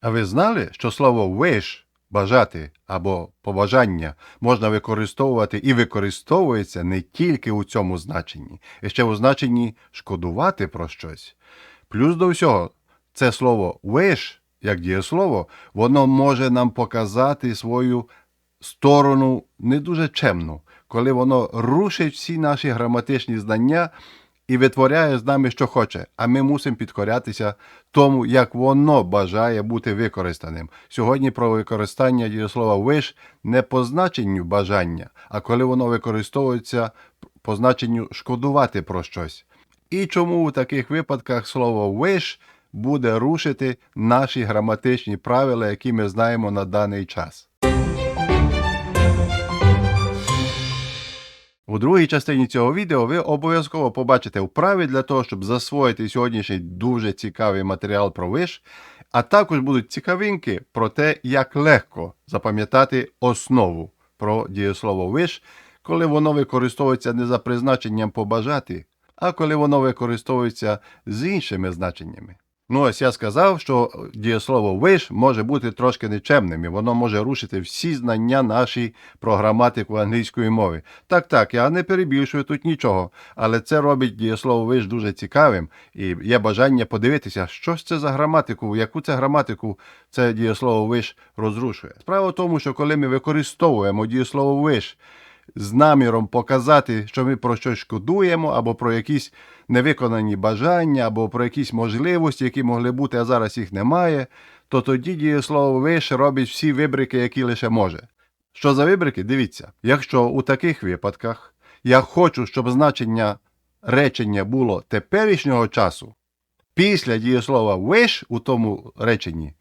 А ви знали, що слово wish бажати або побажання можна використовувати і використовується не тільки у цьому значенні, і ще у значенні шкодувати про щось. Плюс до всього, це слово wish, як дієслово, воно може нам показати свою сторону не дуже чемну, коли воно рушить всі наші граматичні знання і витворяє з нами, що хоче, а ми мусимо підкорятися тому, як воно бажає бути використаним. Сьогодні про використання дієслова wish не по значенню бажання, а коли воно використовується по значенню шкодувати про щось. І чому у таких випадках слово wish буде рушити наші граматичні правила, які ми знаємо на даний час. У другій частині цього відео ви обов'язково побачите вправи для того, щоб засвоїти сьогоднішній дуже цікавий матеріал про виш, а також будуть цікавинки про те, як легко запам'ятати основу про дієслово виш, коли воно використовується не за призначенням побажати, а коли воно використовується з іншими значеннями. Ну, ось я сказав, що дієслово wish може бути трошки нечемним, і воно може рушити всі знання наші про граматику англійської мови. Так, так, я не перебільшую тут нічого, але це робить дієслово wish дуже цікавим, і є бажання подивитися, що ж це за граматику, яку це граматику це дієслово wish розрушує. Справа в тому, що коли ми використовуємо дієслово wish з наміром показати, що ми про щось шкодуємо, або про якісь невиконані бажання, або про якісь можливості, які могли бути, а зараз їх немає, то тоді дієслово виш робить всі вибрики, які лише може. Що за вибрики? Дивіться, якщо у таких випадках я хочу, щоб значення речення було теперішнього часу, після дієслова wish у тому реченні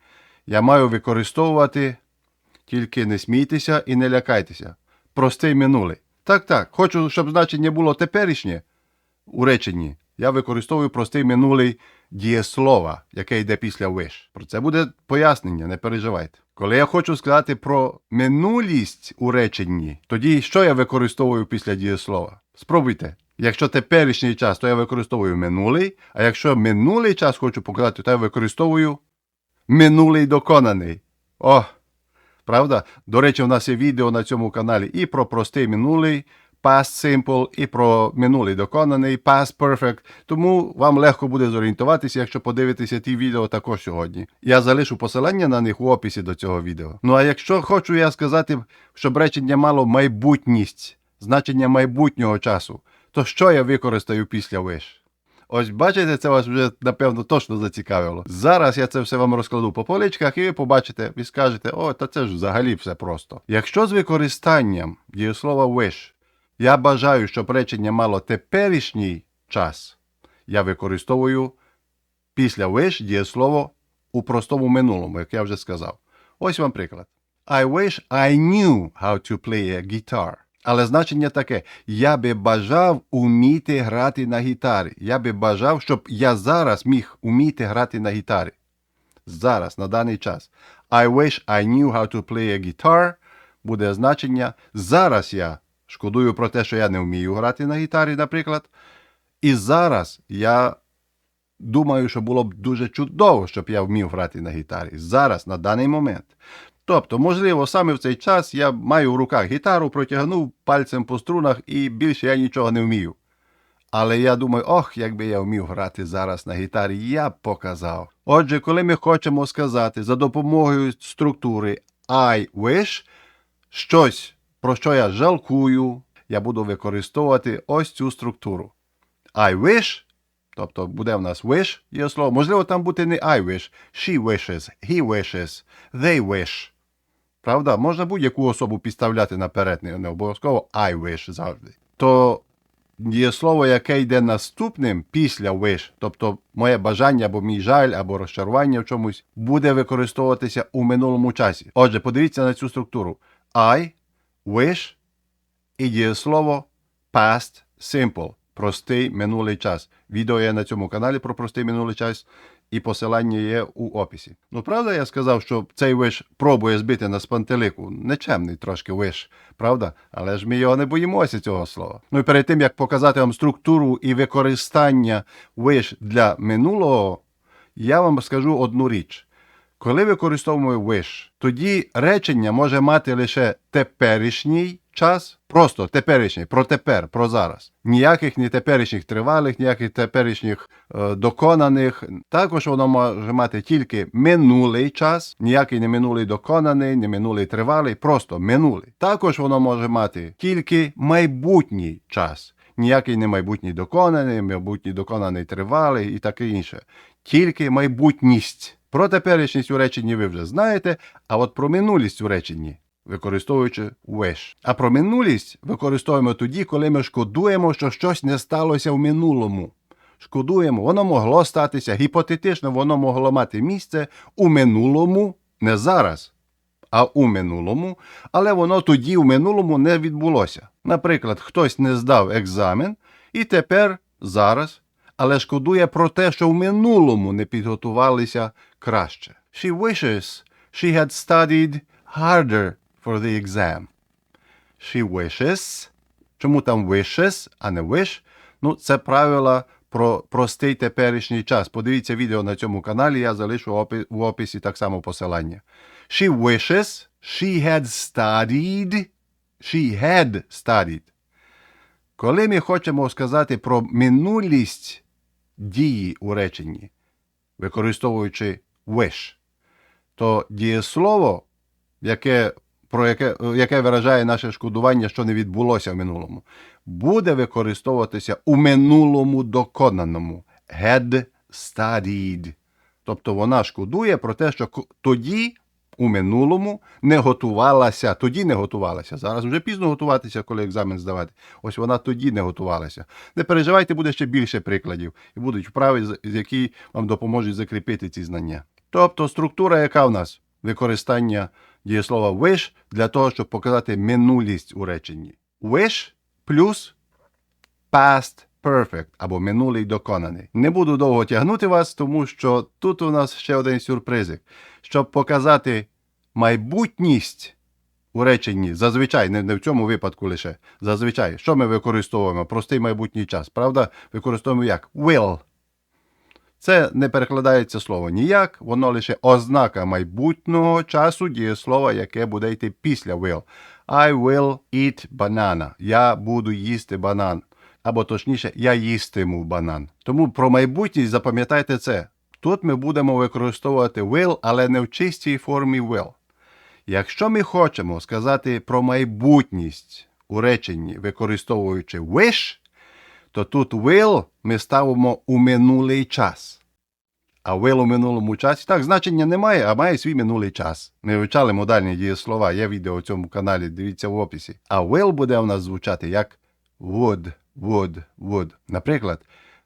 я маю використовувати тільки не смійтеся і не лякайтеся простий минулий. Так, так. Хочу, щоб значення було теперішнє у реченні. Я використовую простий минулий дієслова, яке йде після wish. Про це буде пояснення, не переживайте. Коли я хочу сказати про минулість у реченні, тоді що я використовую після дієслова? Спробуйте. Якщо теперішній час, то я використовую минулий, а якщо минулий час хочу показати, то я використовую минулий доконаний. О! Правда? До речі, у нас є відео на цьому каналі і про простий минулий past simple, і про минулий доконаний past perfect. Тому вам легко буде зорієнтуватися, якщо подивитеся ті відео також сьогодні. Я залишу посилання на них у описі до цього відео. Ну а якщо хочу я сказати, щоб речення мало майбутність, значення майбутнього часу, то що я використаю після wish? Ось бачите, це вас вже напевно точно зацікавило. Зараз я це все вам розкладу по поличках, і ви побачите і скажете, о, та це ж взагалі все просто. Якщо з використанням дієслова wish я бажаю, щоб речення мало теперішній час, я використовую після wish дієслово у простому минулому, як я вже сказав. Ось вам приклад. I wish I knew how to play a guitar. Але значення таке: я би бажав уміти грати на гітарі. Я би бажав, щоб я зараз міг уміти грати на гітарі. Зараз, на даний час. I wish I knew how to play a guitar буде значення. Зараз я шкодую про те, що я не вмію грати на гітарі, наприклад. І зараз я думаю, що було б дуже чудово, щоб я вмів грати на гітарі. Зараз, на даний момент. Тобто, можливо, саме в цей час я маю в руках гітару, протягнув пальцем по струнах і більше я нічого не вмію. Але я думаю, ох, якби я вмів грати зараз на гітарі, я б показав. Отже, коли ми хочемо сказати за допомогою структури I wish щось, про що я жалкую, я буду використовувати ось цю структуру. I wish, тобто буде в нас wish, є слово. Можливо, там буде не I wish, she wishes, he wishes, they wish. Правда, можна будь-яку особу підставляти наперед, не, обов'язково I wish завжди. То є слово, яке йде наступним після wish, тобто моє бажання або мій жаль, або розчарування в чомусь, буде використовуватися у минулому часі. Отже, подивіться на цю структуру. I, wish і дієслово past simple. Простий минулий час. Відео є на цьому каналі про простий минулий час, і посилання є у описі. Ну, правда, я сказав, що цей виш пробує збити нас з пантелику. Нечемний трошки виш, правда? Але ж ми його не боїмося цього слова. Ну і перед тим як показати вам структуру і використання виш для минулого, я вам скажу одну річ. Коли використовуємо wish, тоді речення може мати лише теперішній час, просто теперішній, про тепер, про зараз. Ніяких ні теперішніх тривалих, ніяких теперішніх е, доконаних. Також воно може мати тільки минулий час, ніякий не минулий доконаний, не минулий тривалий, просто минулий. Також воно може мати тільки майбутній час. Ніякий не майбутній доконаний, майбутній доконаний тривалий і таке інше. Тільки майбутність. Про теперішність у реченні ви вже знаєте, а от про минулість у реченні, використовуючи wish. А про минулість використовуємо тоді, коли ми шкодуємо, що щось не сталося в минулому. Шкодуємо, воно могло статися, гіпотетично, воно могло мати місце у минулому, не зараз, а у минулому, але воно тоді в минулому не відбулося. Наприклад, хтось не здав екзамен і тепер зараз, але шкодує про те, що в минулому не підготувалися краще. She wishes she had studied harder for the exam. She wishes. Чому там wishes, а не wish? Ну, це правило про простий теперішній час. Подивіться відео на цьому каналі, я залишу в описі так само посилання. She wishes she had studied. She had studied. Коли ми хочемо сказати про минулість дії у реченні, використовуючи wish, то дієслово, яке, про яке, яке виражає наше шкодування, що не відбулося в минулому, буде використовуватися у минулому доконаному had studied. Тобто вона шкодує про те, що тоді у минулому не готувалася, тоді не готувалася. Зараз вже пізно готуватися, коли екзамен здавати. Ось вона тоді не готувалася. Не переживайте, буде ще більше прикладів, і будуть вправи, які вам допоможуть закріпити ці знання. Тобто структура, яка в нас? Використання дієслова wish для того, щоб показати минулість у реченні. Wish плюс past perfect або минулий доконаний. Не буду довго тягнути вас, тому що тут у нас ще один сюрпризик. Щоб показати майбутність у реченні, зазвичай, не, в цьому випадку лише, зазвичай, що ми використовуємо? Простий майбутній час. Правда, використовуємо як will. Це не перекладається слово ніяк, воно лише ознака майбутнього часу дієслова, яке буде йти після will. I will eat banana. Я буду їсти банан. Або точніше, я їстиму банан. Тому про майбутність запам'ятайте це. Тут ми будемо використовувати will, але не в чистій формі will. Якщо ми хочемо сказати про майбутність у реченні, використовуючи wish, то тут will ми ставимо у минулий час. А will у минулому часі так, значення немає, а має свій минулий час. Ми вивчали модальні дієслова, є відео у цьому каналі, дивіться в описі. А will буде у нас звучати як would, would, would. Наприклад,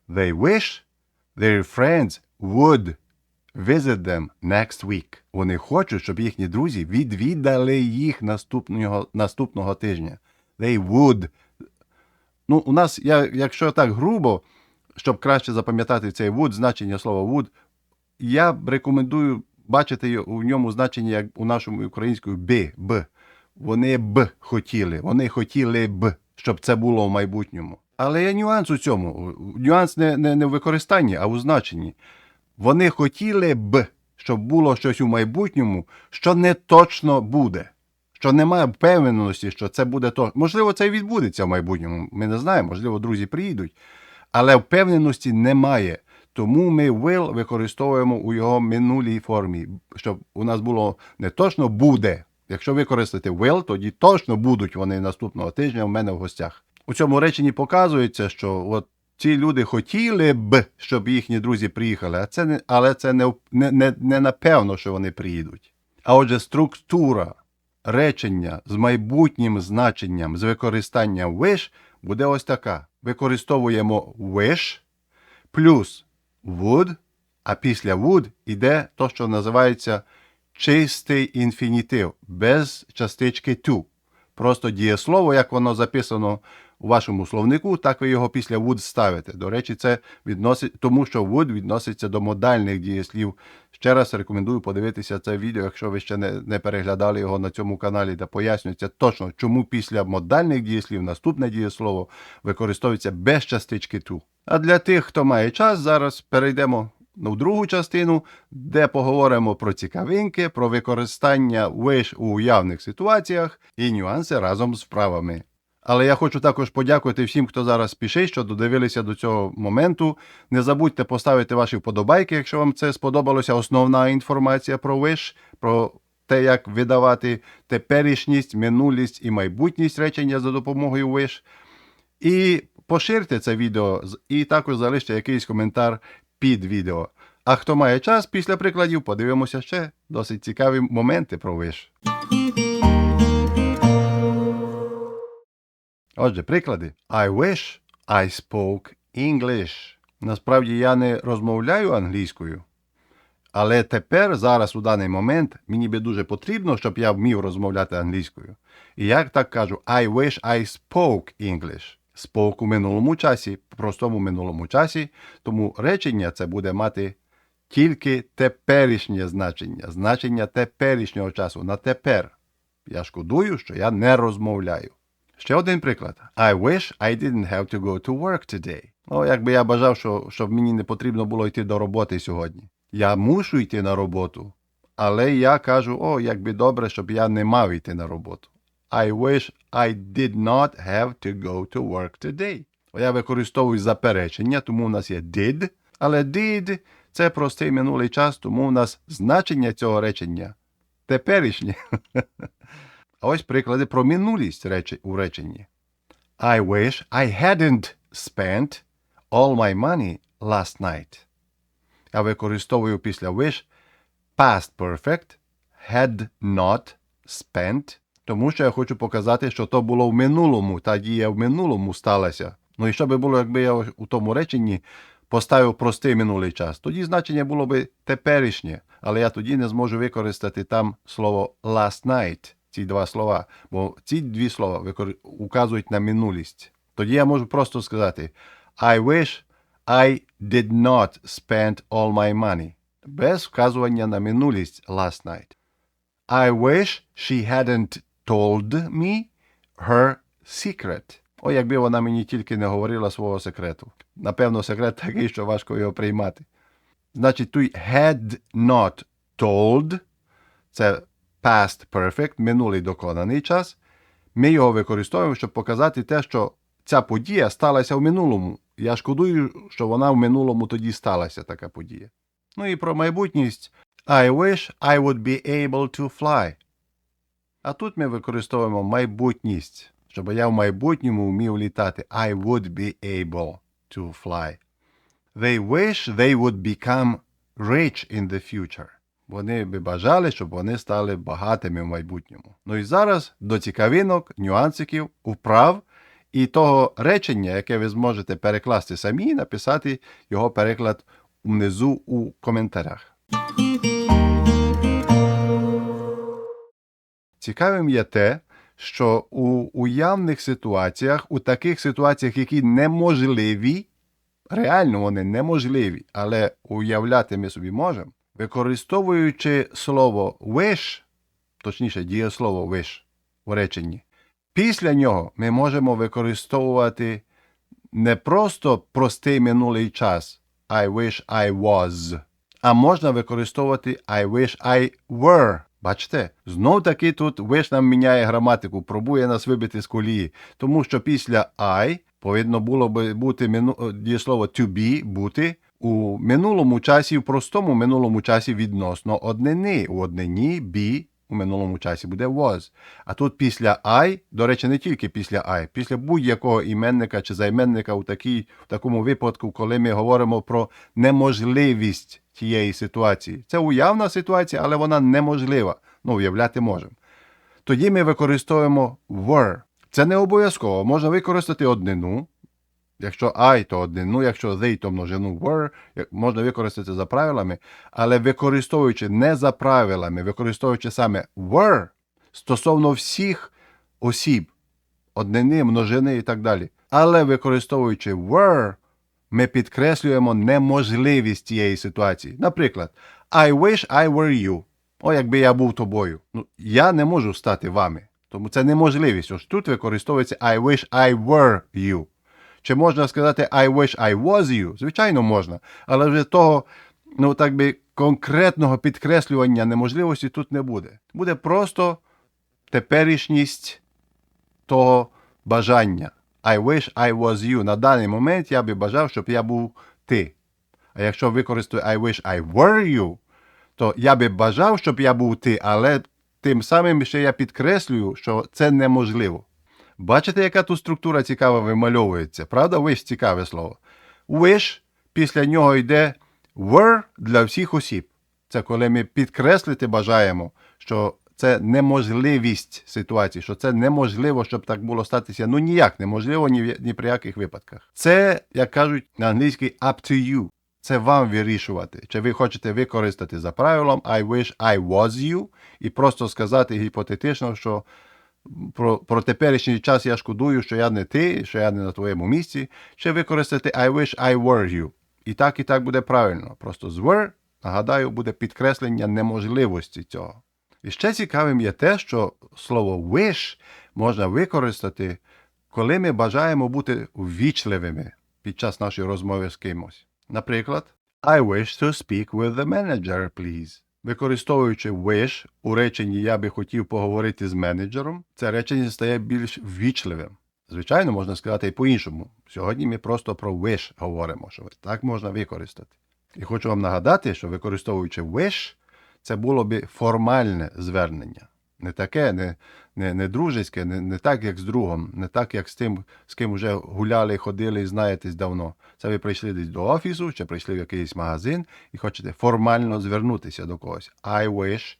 they wish their friends would visit them next week. Вони хочуть, щоб їхні друзі відвідали їх наступного, наступного тижня. They would Ну, у нас, я, якщо так грубо, щоб краще запам'ятати цей would, значення слова would, я б рекомендую бачити у ньому значення, як у нашому українською би, б. Вони б хотіли, вони хотіли б, щоб це було в майбутньому. Але є нюанс у цьому. Нюанс не, не, не в використанні, а у значенні. Вони хотіли б, щоб було щось у майбутньому, що не точно буде. Що немає впевненості, що це буде то. Можливо, це і відбудеться в майбутньому. Ми не знаємо, можливо, друзі приїдуть. Але впевненості немає. Тому ми will використовуємо у його минулій формі, щоб у нас було не точно буде. Якщо використати will, тоді точно будуть вони наступного тижня в мене в гостях. У цьому реченні показується, що от ці люди хотіли б, щоб їхні друзі приїхали, а це не, але це не, не, не, не напевно, що вони приїдуть. А отже, структура речення з майбутнім значенням з використанням wish буде ось така. Використовуємо wish плюс would, а після would іде то, що називається чистий інфінітив, без частички to. Просто дієслово, як воно записано у вашому словнику, так ви його після would ставите. До речі, це відносить, тому що would відноситься до модальних дієслів. Ще раз рекомендую подивитися це відео, якщо ви ще не, не переглядали його на цьому каналі, де пояснюється точно, чому після модальних дієслів наступне дієслово використовується без частички to. А для тих, хто має час, зараз перейдемо ну, другу частину, де поговоримо про цікавинки, про використання wish у уявних ситуаціях і нюанси разом з вправами. Але я хочу також подякувати всім, хто зараз спішить, що додивилися до цього моменту. Не забудьте поставити ваші вподобайки, якщо вам це сподобалося. Основна інформація про Wish, про те, як видавати теперішність, минулість і майбутність речення за допомогою Wish. І поширте це відео і також залиште якийсь коментар під відео. А хто має час після прикладів, подивимося ще досить цікаві моменти про Wish. Отже, приклади. I wish I spoke English. Насправді я не розмовляю англійською. Але тепер, зараз, у даний момент, мені би дуже потрібно, щоб я вмів розмовляти англійською. І я так кажу, I wish I spoke English. Spoke у минулому часі, простому минулому часі, тому речення це буде мати тільки теперішнє значення, значення теперішнього часу на тепер. Я шкодую, що я не розмовляю. Ще один приклад. I wish I didn't have to go to work today. О, якби я бажав, що, щоб мені не потрібно було йти до роботи сьогодні. Я мушу йти на роботу, але я кажу, о, як би добре, щоб я не мав йти на роботу. I wish I did not have to go to work today. Я використовую заперечення, тому у нас є did, але did – це простий минулий час, тому у нас значення цього речення теперішнє. А ось приклади про минулість речі, у реченні. I wish I hadn't spent all my money last night. Я використовую після wish past perfect had not spent, тому що я хочу показати, що то було в минулому, та дія в минулому сталася. Ну і що би було, якби я у тому реченні поставив простий минулий час? Тоді значення було би теперішнє, але я тоді не зможу використати там слово last night, ці два слова, бо ці дві слова указують на минулість. Тоді я можу просто сказати I wish I did not spend all my money. Без вказування на минулість last night. I wish she hadn't told me her secret. О, якби вона мені тільки не говорила свого секрету. Напевно, секрет такий, що важко його приймати. Значить, тут had not told це past perfect, минулий доконаний час. Ми його використовуємо, щоб показати те, що ця подія сталася в минулому. Я шкодую, що вона в минулому тоді сталася, така подія. Ну і про майбутність. I wish I would be able to fly. А тут ми використовуємо майбутність, щоб я в майбутньому вмів літати. I would be able to fly. They wish they would become rich in the future. Вони би бажали, щоб вони стали багатими в майбутньому. Ну і зараз до цікавинок, нюансиків, вправ і того речення, яке ви зможете перекласти самі, написати його переклад внизу у коментарях. Цікавим є те, що у уявних ситуаціях, у таких ситуаціях, які неможливі, реально вони неможливі, але уявляти ми собі можемо, використовуючи слово wish, точніше, дієслово wish у реченні, після нього ми можемо використовувати не просто простий минулий час I wish I was, а можна використовувати I wish I were. Бачите, знов таки тут wish нам міняє граматику, пробує нас вибити з колії, тому що після I повинно було би бути дієслово to be, бути у минулому часі, в простому минулому часі відносно однини. У однині be у минулому часі буде was. А тут після I, до речі, не тільки після I, після будь-якого іменника чи займенника у такій, в такому випадку, коли ми говоримо про неможливість тієї ситуації. Це уявна ситуація, але вона неможлива. Ну, уявляти можемо. Тоді ми використовуємо were. Це не обов'язково. Можна використати однину. Якщо I, то однину, якщо they, то множину were, можна використати за правилами, але використовуючи не за правилами, використовуючи саме were стосовно всіх осіб, однини, множини і так далі. Але використовуючи were, ми підкреслюємо неможливість цієї ситуації. Наприклад, I wish I were you. О, якби я був тобою. Ну, я не можу стати вами. Тому це неможливість. Ось тут використовується I wish I were you. Чи можна сказати I wish I was you? Звичайно, можна. Але вже того ну так би конкретного підкреслювання неможливості тут не буде. Буде просто теперішність того бажання. I wish I was you. На даний момент я би бажав, щоб я був ти. А якщо використаю I wish I were you, то я би бажав, щоб я був ти, але тим самим ще я підкреслюю, що це неможливо. Бачите, яка тут структура цікава вимальовується? Правда, wish цікаве слово. Wish, після нього йде were для всіх осіб. Це коли ми підкреслити бажаємо, що це неможливість ситуації, що це неможливо, щоб так було статися. Ну ніяк неможливо ні, ні при яких випадках. Це, як кажуть на англійській, up to you. Це вам вирішувати. Чи ви хочете використати за правилом I wish I was you і просто сказати гіпотетично, що про, про теперішній час я шкодую, що я не ти, що я не на твоєму місці, чи використати I wish I were you. І так, і так буде правильно. Просто з were, нагадаю, буде підкреслення неможливості цього. І ще цікавим є те, що слово wish можна використати, коли ми бажаємо бути ввічливими під час нашої розмови з кимось. Наприклад, I wish to speak with the manager, please. Використовуючи wish у реченні я би хотів поговорити з менеджером, це речення стає більш ввічливим. Звичайно, можна сказати і по-іншому. Сьогодні ми просто про wish говоримо, що так можна використати. І хочу вам нагадати, що використовуючи wish, це було би формальне звернення. Не таке, не, не, не дружеське, не, не так, як з другом, не так, як з тим, з ким вже гуляли, ходили і знаєтесь давно. Це ви прийшли десь до офісу, чи прийшли в якийсь магазин і хочете формально звернутися до когось. I wish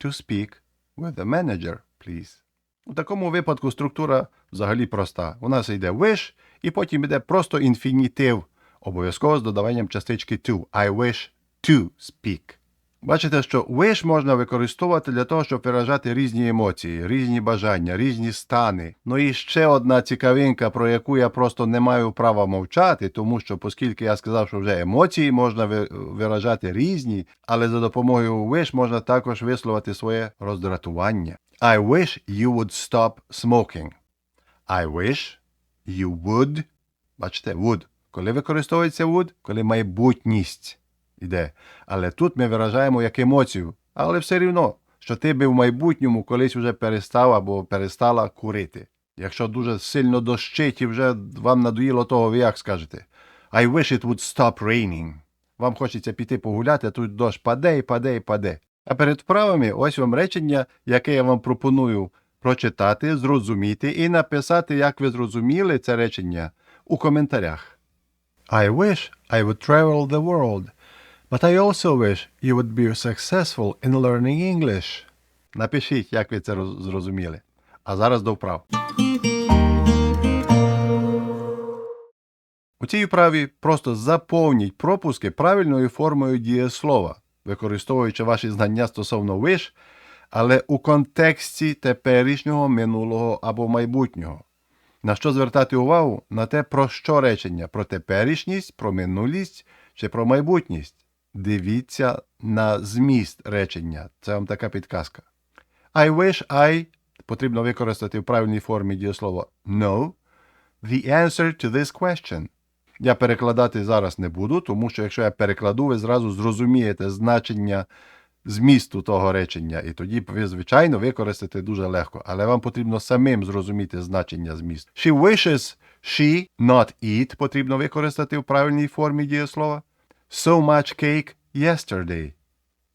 to speak with the manager, please. У такому випадку структура взагалі проста. У нас йде wish, і потім йде просто інфінітив, обов'язково з додаванням частички to. I wish to speak. Бачите, що wish можна використовувати для того, щоб виражати різні емоції, різні бажання, різні стани. Ну і ще одна цікавинка, про яку я просто не маю права мовчати, тому що, оскільки я сказав, що вже емоції можна виражати різні, але за допомогою wish можна також висловити своє роздратування. I wish you would stop smoking. I wish you would. Бачите, would. Коли використовується would, коли майбутність іде. Але тут ми виражаємо як емоцію. Але все рівно, що ти би в майбутньому колись вже перестав або перестала курити. Якщо дуже сильно дощить і вже вам надоїло того, ви як скажете? I wish it would stop raining. Вам хочеться піти погуляти, а тут дощ паде і паде і паде. А перед вправами ось вам речення, яке я вам пропоную прочитати, зрозуміти і написати, як ви зрозуміли це речення у коментарях. I wish I would travel the world, but I also wish you would be successful in learning English. Напишіть, як ви це зрозуміли. А зараз до вправ. У цій вправі просто заповніть пропуски правильною формою дієслова, використовуючи ваші знання стосовно wish, але у контексті теперішнього, минулого або майбутнього. На що звертати увагу? На те, про що речення: про теперішність, про минулість чи про майбутність. Дивіться на зміст речення. Це вам така підказка. I wish I потрібно використати в правильній формі дієслова know the answer to this question. Я перекладати зараз не буду, тому що якщо я перекладу, ви зразу зрозумієте значення змісту того речення, і тоді ви, звичайно, використаєте дуже легко. Але вам потрібно самим зрозуміти значення змісту. She wishes she not eat потрібно використати в правильній формі дієслова. So much cake yesterday.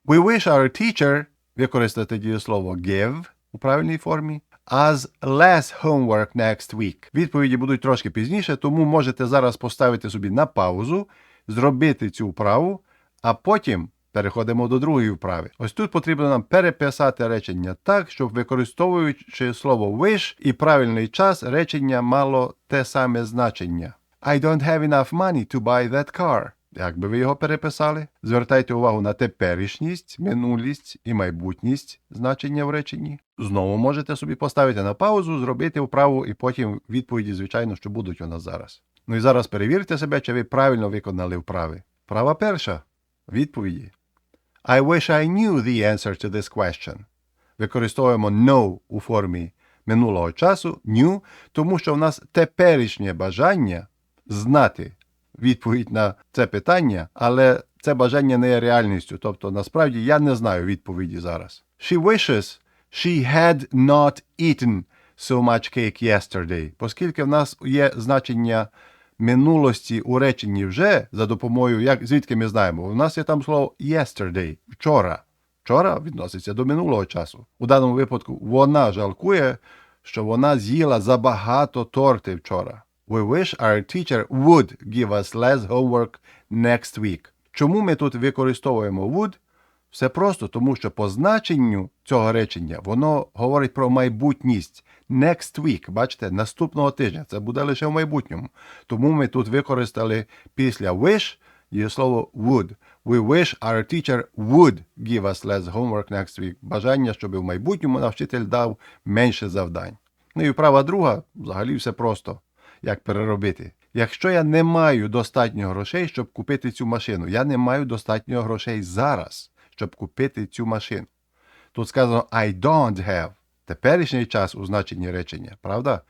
We wish our teacher використати дієслово give у правильній формі. As less homework next week. Відповіді будуть трошки пізніше, тому можете зараз поставити собі на паузу, зробити цю вправу, а потім переходимо до другої вправи. Ось тут потрібно нам переписати речення так, щоб використовуючи слово wish і правильний час, речення мало те саме значення. I don't have enough money to buy that car. Як би ви його переписали? Звертайте увагу на теперішність, минулість і майбутність значення в реченні. Знову можете собі поставити на паузу, зробити вправу і потім відповіді, звичайно, що будуть у нас зараз. Ну і зараз перевірте себе, чи ви правильно виконали вправи. Права перша. Відповіді. I wish I knew the answer to this question. Використовуємо know у формі минулого часу, knew, тому що в нас теперішнє бажання знати відповідь на це питання, але це бажання не є реальністю. Тобто, насправді я не знаю відповіді зараз. She wishes she had not eaten so much cake yesterday. Оскільки в нас є значення минулості у реченні вже за допомогою, як звідки ми знаємо, у нас є там слово yesterday, вчора. Вчора відноситься до минулого часу. У даному випадку вона жалкує, що вона з'їла забагато торти вчора. We wish our teacher would give us less homework next week. Чому ми тут використовуємо would? Все просто, тому що по значенню цього речення воно говорить про майбутність. Next week, бачите, наступного тижня. Це буде лише в майбутньому. Тому ми тут використали після wish дієслово would. We wish our teacher would give us less homework next week. Бажання, щоб в майбутньому наш вчитель дав менше завдань. Ну і вправа друга, взагалі все просто. Як переробити? Якщо я не маю достатньо грошей, щоб купити цю машину, я не маю достатньо грошей зараз, щоб купити цю машину. Тут сказано I don't have. Теперішній час у значенні речення, правда?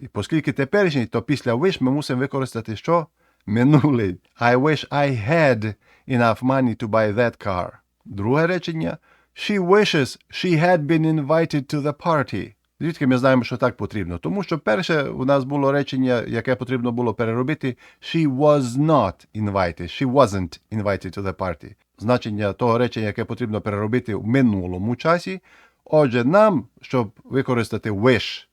І оскільки теперішній, то після wish ми мусимо використати що? Минулий. I wish I had enough money to buy that car. Друге речення. She wishes she had been invited to the party. Звідки ми знаємо, що так потрібно? Тому що перше у нас було речення, яке потрібно було переробити. She was not invited. She wasn't invited to the party. Значення того речення, яке потрібно переробити в минулому часі. Отже, нам, щоб використати wish,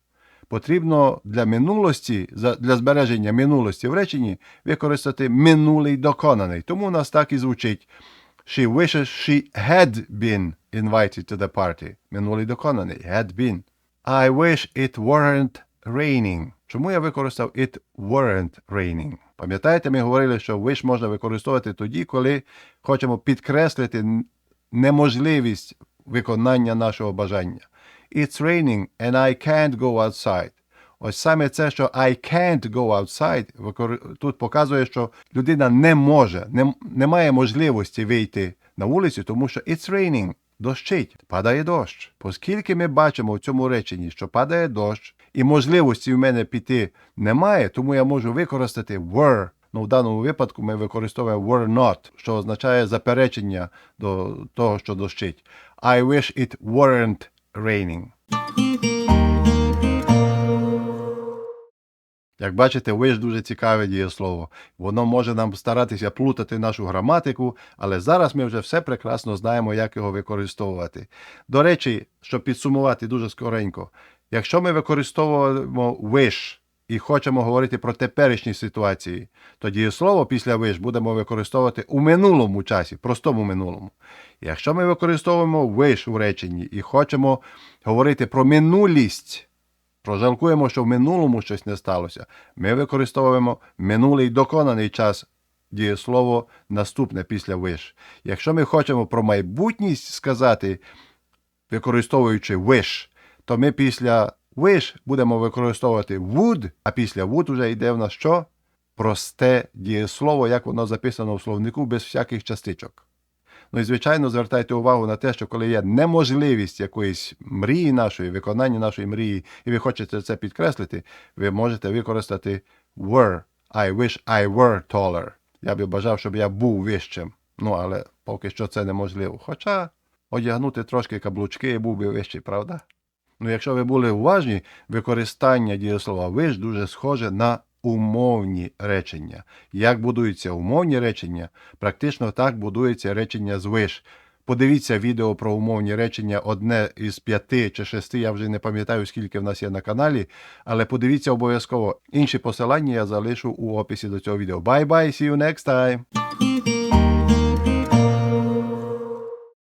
потрібно для минулості, для збереження минулості в реченні використати минулий доконаний. Тому у нас так і звучить. She wishes she had been invited to the party. Минулий доконаний. Had been. I wish it weren't raining. Чому я використав it weren't raining? Пам'ятаєте, ми говорили, що wish можна використовувати тоді, коли хочемо підкреслити неможливість виконання нашого бажання. It's raining and I can't go outside. Ось саме це, що I can't go outside, тут показує, що людина не може, не, не має можливості вийти на вулицю, тому що it's raining, дощить, падає дощ. Оскільки ми бачимо в цьому реченні, що падає дощ, і можливості в мене піти немає, тому я можу використати were. Ну, в даному випадку ми використовуємо were not, що означає заперечення до того, що дощить. I wish it weren't raining. Як бачите, wish дуже цікаве дієслово. Воно може нам старатися плутати нашу граматику, але зараз ми вже все прекрасно знаємо, як його використовувати. До речі, щоб підсумувати дуже скоренько, якщо ми використовуємо wish і хочемо говорити про теперішні ситуації, то дієслово після wish будемо використовувати у минулому часі, простому минулому. Якщо ми використовуємо wish у реченні і хочемо говорити про минулість, Прожалкуємо, що в минулому щось не сталося. Ми використовуємо минулий доконаний час дієслово наступне після wish. Якщо ми хочемо про майбутність сказати, використовуючи wish, то ми після wish будемо використовувати would, а після would вже йде в нас що? Просте дієслово, як воно записано в словнику без всяких частичок. Ну і звичайно, звертайте увагу на те, що коли є неможливість якоїсь мрії нашої, виконання нашої мрії, і ви хочете це підкреслити, ви можете використати were. I wish I were taller. Я би бажав, щоб я був вищим. Ну, але поки що це неможливо. Хоча одягнути трошки каблучки і був би вищий, правда? Ну, якщо ви були уважні, використання дієслова wish дуже схоже на умовні речення. Як будуються умовні речення, практично так будується речення з wish. Подивіться відео про умовні речення, одне із п'яти чи шести, я вже не пам'ятаю, скільки в нас є на каналі, але подивіться обов'язково. Інші посилання я залишу у описі до цього відео. Bye-bye, see you next time!